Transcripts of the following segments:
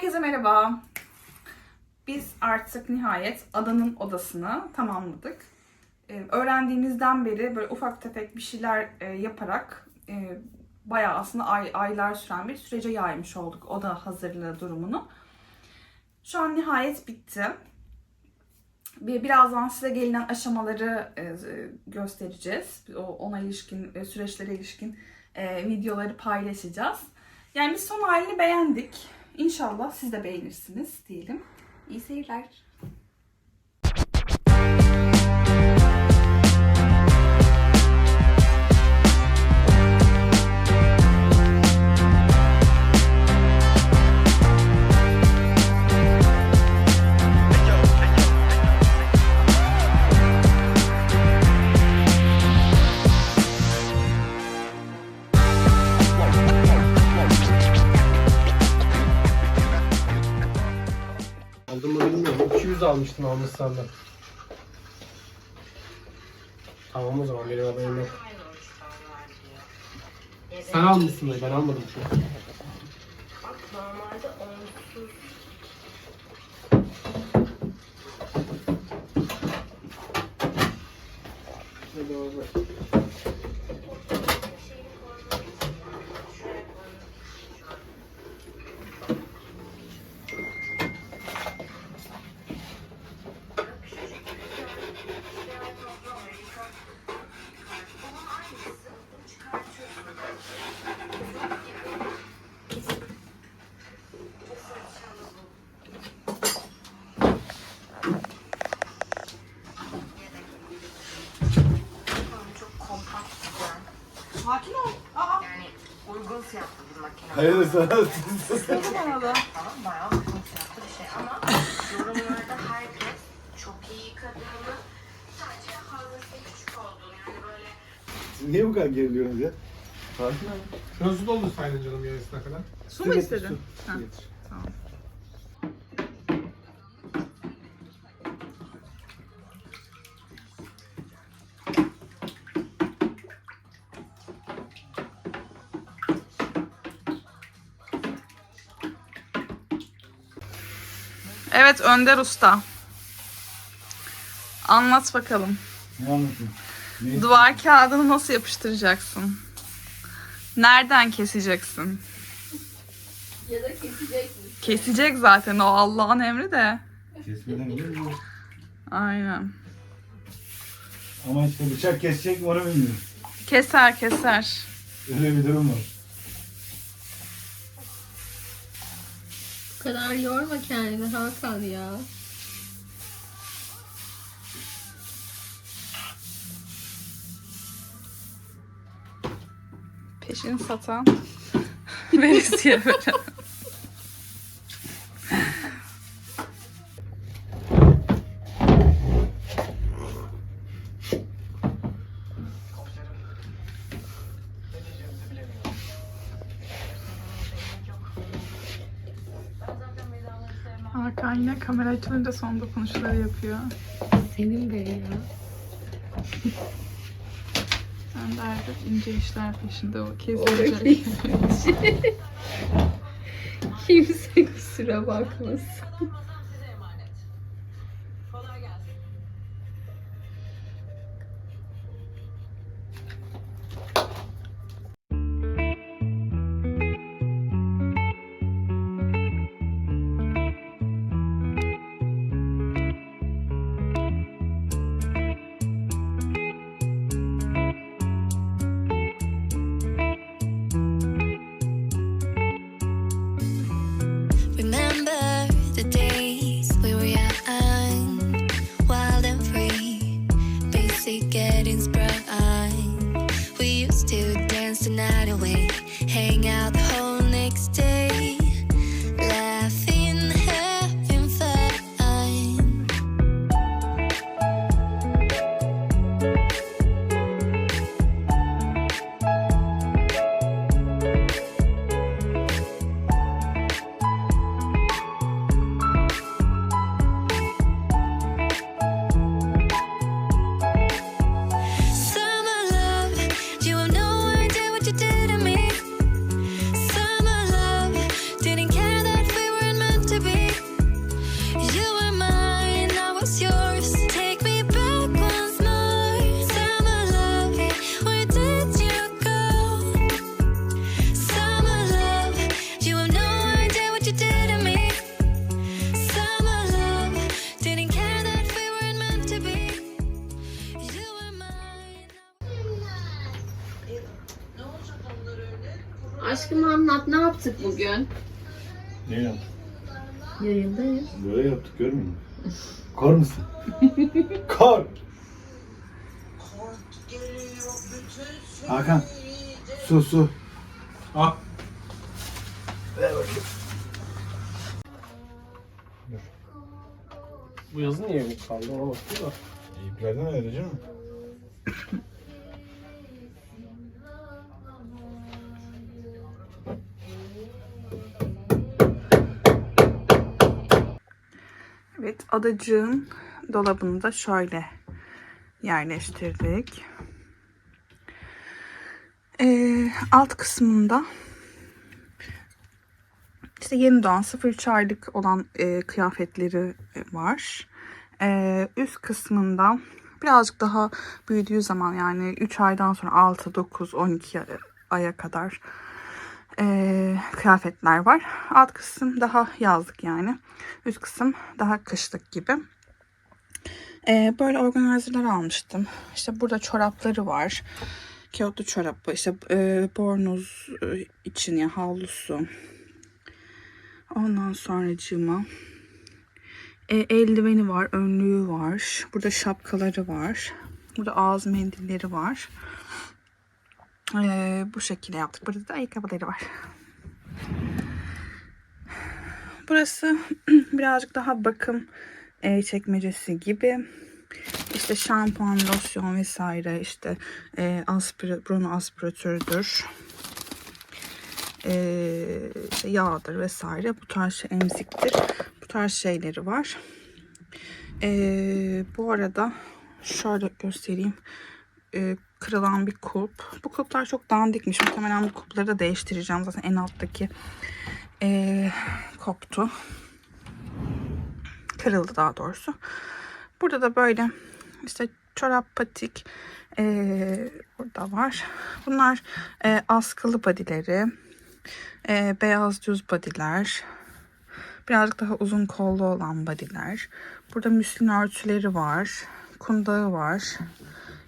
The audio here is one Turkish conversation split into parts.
Herkese merhaba. Biz artık nihayet adanın odasını tamamladık. Ee, öğrendiğimizden beri böyle ufak tefek bir şeyler e, yaparak e, bayağı aslında ay, aylar süren bir sürece yaymış olduk oda hazırlığı durumunu. Şu an nihayet bitti. Bir, birazdan size gelinen aşamaları e, göstereceğiz. O, ona ilişkin, e, süreçlere ilişkin e, videoları paylaşacağız. Yani biz son halini beğendik. İnşallah siz de beğenirsiniz diyelim. İyi seyirler. Bilmiyorum. 200 almıştım almışsan da. Tamam o zaman benim haberim yok. Sen almışsın da ben almadım şu an. Normalde onsuz Hadi. Sakin ol. Aa, Yani uygun fiyatlı bir makine. Hayır sana bana da. Tamam bayağı uygun fiyatlı bir şey ama yorumlarda herkes çok iyi yıkadığını sadece haznesi küçük olduğunu yani böyle Siz niye bu kadar geriliyorsunuz ya? Sakin ol. Şurası doldursaydın canım yarısına kadar. Su mu istedin? su. Ha, Getir. tamam. Evet Önder Usta. Anlat bakalım. Ne anlatayım? Ne? Duvar kağıdını nasıl yapıştıracaksın? Nereden keseceksin? Ya da kesecek mi? Kesecek zaten o Allah'ın emri de. Kesmeden olur mu? Aynen. Ama işte bıçak kesecek mi onu bilmiyorum. Keser keser. Öyle bir durum var. Kadar yorma kendini Hakan ya. Peşin satan veresiye böyle. Hakan yine kamera açılınca son dokunuşları yapıyor. Senin be ya. Ben de artık ince işler peşinde o kezilecek. Kimse kusura bakmasın. Bugün? Ne yaptık? Yayındayız. Böyle yaptık görmüyor musun? Kor musun? Kor! Hakan. Su su. Ah. Bu yazı niye kaldı ona baktım da. İplerden ayıracak mı? Evet, adacığın dolabını da şöyle yerleştirdik. Ee, alt kısmında işte yeni doğan 0-3 aylık olan e, kıyafetleri var. Ee, üst kısmında birazcık daha büyüdüğü zaman yani 3 aydan sonra 6, 9, 12 aya kadar e, kıyafetler var. Alt kısım daha yazlık yani. Üst kısım daha kışlık gibi. E, böyle organizerler almıştım. İşte burada çorapları var. Kağıtlı çorabı, işte e, bornoz e, için ya havlusu. Ondan sonracığıma e, eldiveni var, önlüğü var. Burada şapkaları var. Burada ağız mendilleri var. Ee, bu şekilde yaptık. Burada da ayakkabıları var. Burası birazcık daha bakım e, çekmecesi gibi. İşte şampuan, losyon vesaire işte e, aspira, Bruno aspiratörüdür. E, işte yağdır vesaire. Bu tarz şey emziktir. Bu tarz şeyleri var. E, bu arada şöyle göstereyim. E, kırılan bir kulp. Bu kulplar çok dandikmiş. Muhtemelen bu kulpları da değiştireceğim. Zaten en alttaki e, koptu. Kırıldı daha doğrusu. Burada da böyle işte çorap patik e, burada var. Bunlar e, askılı badileri. E, beyaz düz badiler. Birazcık daha uzun kollu olan badiler. Burada müslin örtüleri var. Kundağı var.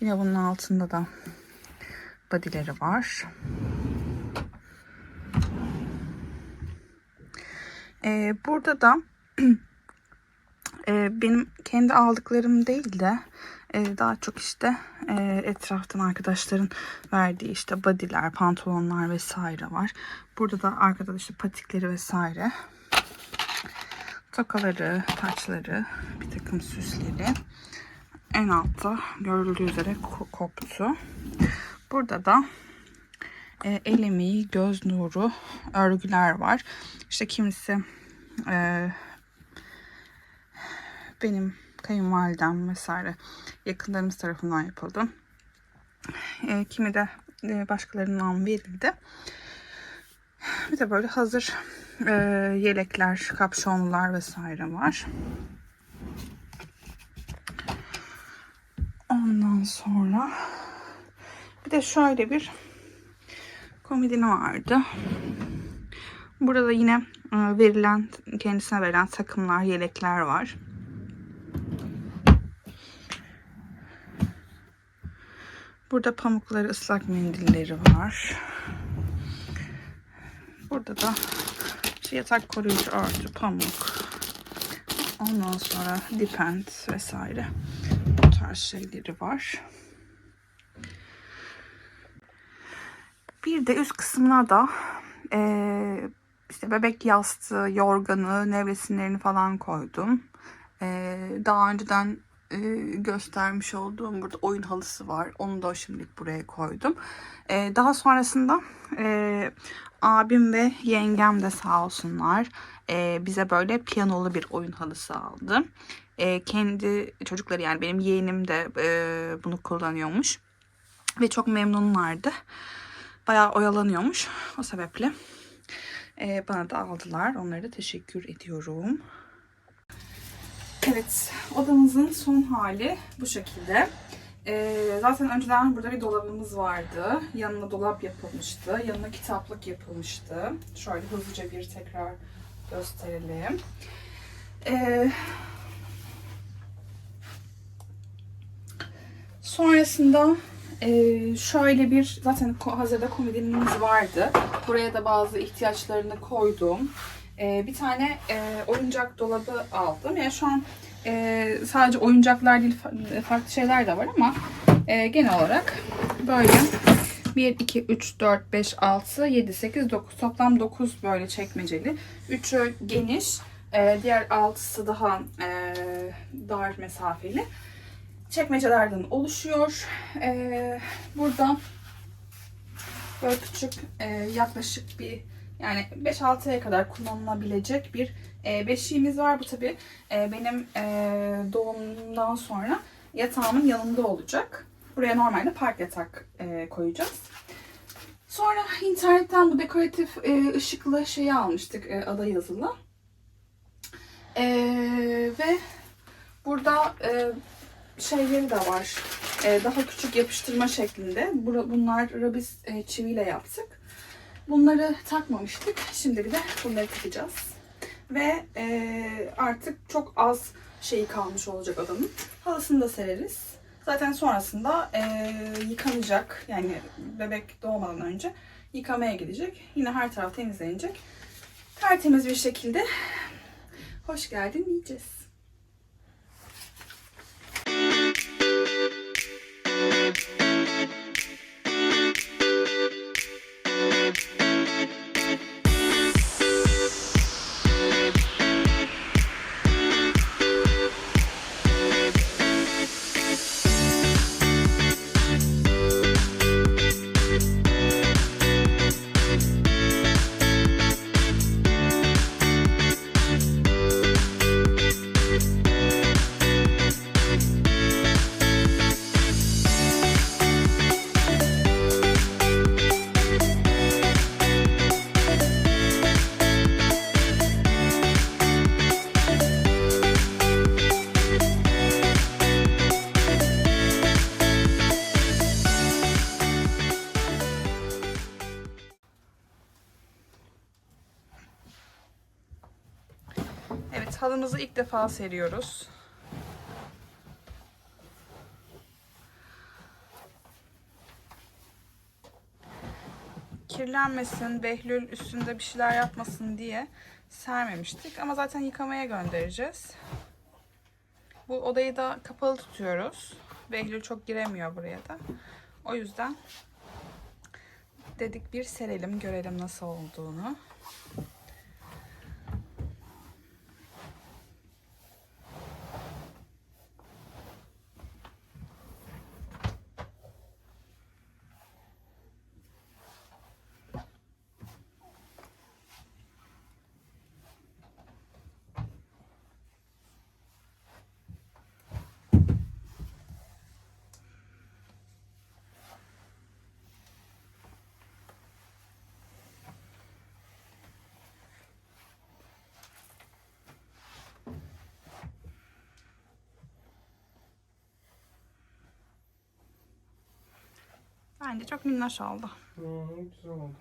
Yine bunun altında da badileri var. Ee, burada da e, benim kendi aldıklarım değil de e, daha çok işte e, etraftan arkadaşların verdiği işte badiler, pantolonlar vesaire var. Burada da arkada da işte patikleri vesaire. Tokaları, taçları, bir takım süsleri en altta görüldüğü üzere ko- koptu. Burada da e, el göz nuru örgüler var. İşte kimisi e, benim kayınvalidem vesaire yakınlarımız tarafından yapıldı. E, kimi de e, başkalarından verildi. Bir de böyle hazır e, yelekler, kapşonlar vesaire var. Ondan sonra bir de şöyle bir komodini vardı. Burada yine e, verilen kendisine verilen takımlar, yelekler var. Burada pamukları, ıslak mendilleri var. Burada da işte yatak koruyucu örtü, pamuk. Ondan sonra dipent vesaire tarz şeyleri var. Bir de üst kısmına da eee, işte bebek yastığı, yorganı, nevresimlerini falan koydum. Eee, daha önceden eee, göstermiş olduğum burada oyun halısı var. Onu da şimdilik buraya koydum. Eee, daha sonrasında eee, abim ve yengem de sağ olsunlar eee, bize böyle piyanolu bir oyun halısı aldı. Eee, kendi çocukları yani benim yeğenim de eee, bunu kullanıyormuş. Ve çok memnunlardı. Bayağı oyalanıyormuş. O sebeple eee, bana da aldılar. Onlara da teşekkür ediyorum. Evet, odamızın son hali bu şekilde. Ee, zaten önceden burada bir dolabımız vardı. Yanına dolap yapılmıştı. Yanına kitaplık yapılmıştı. Şöyle hızlıca bir tekrar gösterelim. Ee, sonrasında Ee, şöyle bir zaten hazırda komodinimiz vardı. Buraya da bazı ihtiyaçlarını koydum. Ee, bir tane e, oyuncak dolabı aldım. Yani şu an e, sadece oyuncaklar değil fa- farklı şeyler de var ama e, genel olarak böyle 1, 2, 3, 4, 5, 6, 7, 8, 9 toplam 9 böyle çekmeceli. 3'ü geniş, e, diğer 6'sı daha e, dar mesafeli çekmecelerden oluşuyor. Ee, burada böyle küçük e, yaklaşık bir yani 5-6'ya kadar kullanılabilecek bir e, beşiğimiz var. Bu tabi benim e, doğumumdan sonra yatağımın yanında olacak. Buraya normalde park yatak e, koyacağız. Sonra internetten bu dekoratif e, ışıklı şeyi almıştık e, ada yazılı. E, ve burada e, şeyleri de var. Ee, daha küçük yapıştırma şeklinde. Bura- Bunlar biz e, çiviyle yaptık. Bunları takmamıştık. Şimdi bir de bunları takacağız. Ve e, artık çok az şeyi kalmış olacak adamın. Halısını da sereriz. Zaten sonrasında e, yıkanacak. Yani bebek doğmadan önce yıkamaya gidecek. Yine her taraf temizlenecek. Tertemiz bir şekilde hoş geldin diyeceğiz. Evet halımızı ilk defa seriyoruz. Kirlenmesin, Behlül üstünde bir şeyler yapmasın diye sermemiştik. Ama zaten yıkamaya göndereceğiz. Bu odayı da kapalı tutuyoruz. Behlül çok giremiyor buraya da. O yüzden dedik bir serelim, görelim nasıl olduğunu. Bence çok minnoş oldu. Hı, güzel oldu.